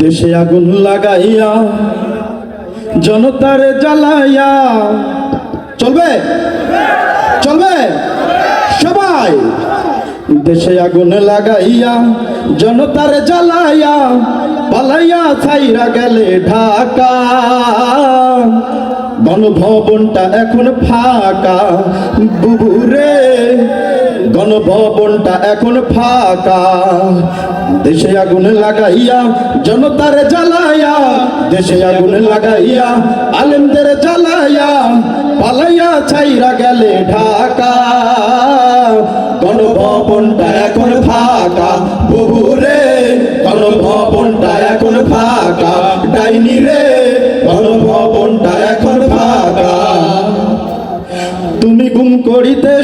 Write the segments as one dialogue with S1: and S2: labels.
S1: দেশে আগুন লাগাইয়া, জনতারে জ্বালাইয়া, চলবে? চলবে? সবাই দেশে আগুন লাগাইয়া, জনতারে জ্বালাইয়া পালাইয়া ছাইরা গেলে ঢাকা। গণভবনটা এখন ফাঁকা। বুবুরে গণভবনটা এখন ফাঁকা। দেশে আগুন লাগাইয়া, জনতার জ্বালাইয়া, দেশে আগুন লাগাইয়া, আলেমদের জ্বালাইয়া, পালাইয়া ছাইরা গেলে ঢাকা। গণভবনটা এখন ফাঁকা। বুবুরে গণভবনটা এখন ফাঁকা। ডাইনি রে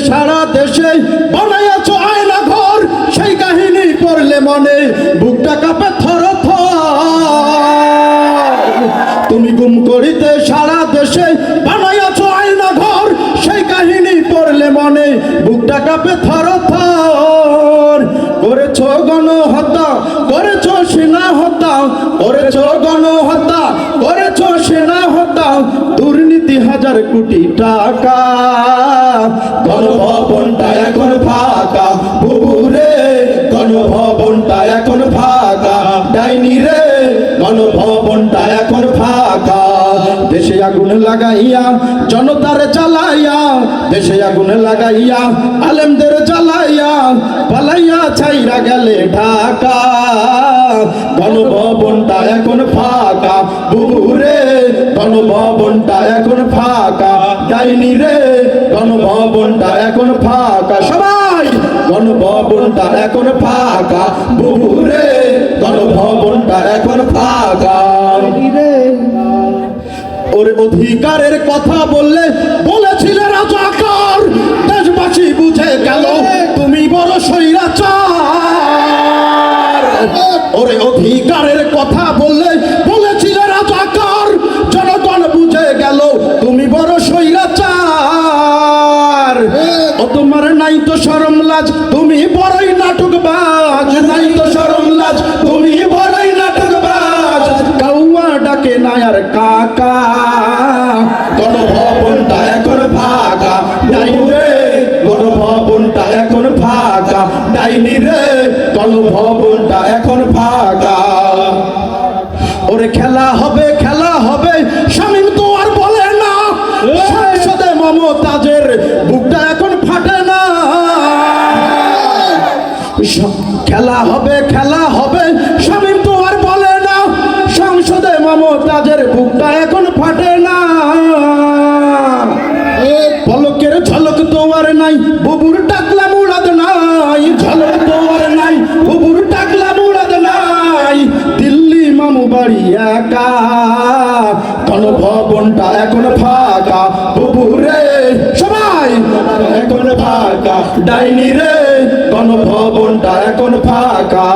S1: সারা দেশে বানাইয়াছ আয়না ঘর, সেই কাহিনী পড়লে মনে বুকটা কাঁপে থর তুমি গুম করিতে সারা দেশে বানাইয়াছ আয়না ঘর, সেই কাহিনী পড়লে মনে বুকটা কাঁপে থর থর। করেছ গণহত্যা, করেছ সেনা হত্যা, করেছ গণহত্যা, করেছ সেনা হত্যা দুর্নীতি হাজার কোটি টাকা। গণভবনটা এখন ফাঁকা। বুবুরে গণভবনটা এখন ফাঁকা। ডাইনি রে, গণভবনটা এখন ফাঁকা। দেশে আগুন লাগাইয়া, জনতার জ্বালাইয়া, দেশে আগুন লাগাইয়া, আলেমদের জ্বালাইয়া, পালাইয়া ছাইরা গেলে ঢাকা। গণভবনটা এখন ফাঁকা। বুবুরে গণভবনটা এখন ফাঁকা। ডাইনি রে গণভবনটা এখন ফাঁকা। সবাই গণভবনটা এখন ফাঁকা। বুবুরে গণভবনটা এখন ফাঁকা। রে। ওর অধিকারের কথা বললে বলেছিলে রাজাকার। দেশবাসী বুঝে গেল তুমি বড় সৈরাচার লাজ তুমি বড়ই নাটকবাজ। নাই তো শরম লাজ তুমি বড়ই নাটকবাজ। কাউয়া ডাকে নায়ার কাকা। গণভবনটা এখন ফাঁকা। ডাইনি রে গণভবনটা এখন ফাঁকা। ডাইনি রে গণভবনটা এখন ফাঁকা। ওরে খেলা হবে খেলা হবে স্বামী তো আর বলে না। সংসদে মমতাজের বুকটা খেলা হবে খেলা হবে। স্বামী তো আর বলে না, সংসদে মমতাজের বুকটা এখন ফাটে না। পলকের ঝলক তো আর নাই, বুবুর টাকলা মুড়াদ নাই। ঝলক তো আর নাই, বুবুর টাকলা মুড়াদ নাই। দিল্লি মামু বাড়ি একা, গণভবনটা এখন ফাঁকা। বুবুরে সবাই। এখন ফাঁকা। ডাইনি রে গণভবনটা এখন ফাঁকা।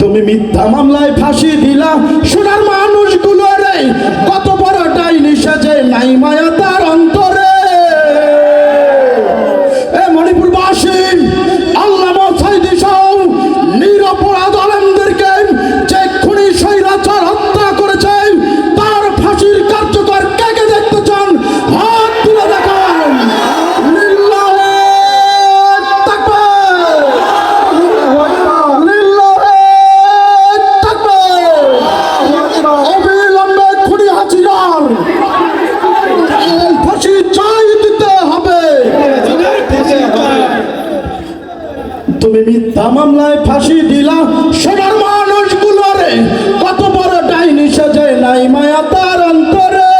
S1: তুমি মিথ্যা মামলায় ফাঁসি দিলা তুমি মিথ্যা মামলায় ফাঁসি দিলা। সোনার মানুষগুলো কত বড় ডাইনি সাজে নাই মায়া তার অন্তরে।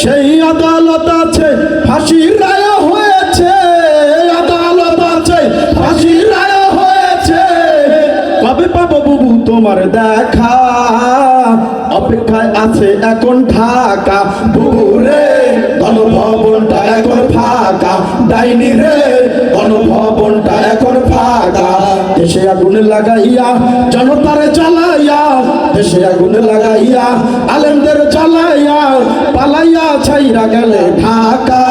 S1: সেই আদালত আছে, ফাঁসির রায় হয়েছে। আদালত আছে, ফাঁসির রায় হয়েছে। কবে পাবো বুবু তোমার দেখা? অপেক্ষায় আছে এখন ঢাকা। বুবু রে, গণভবনটা এখন ফাঁকা। ডাইনি রে ফাঁকা দেশে আগুন লাগাইয়া জনতারে জ্বালাইয়া দেশে আগুন লাগাইয়া আলেমদের জ্বালাইয়া পালাইয়া ছাইরা গেলে ঢাকা।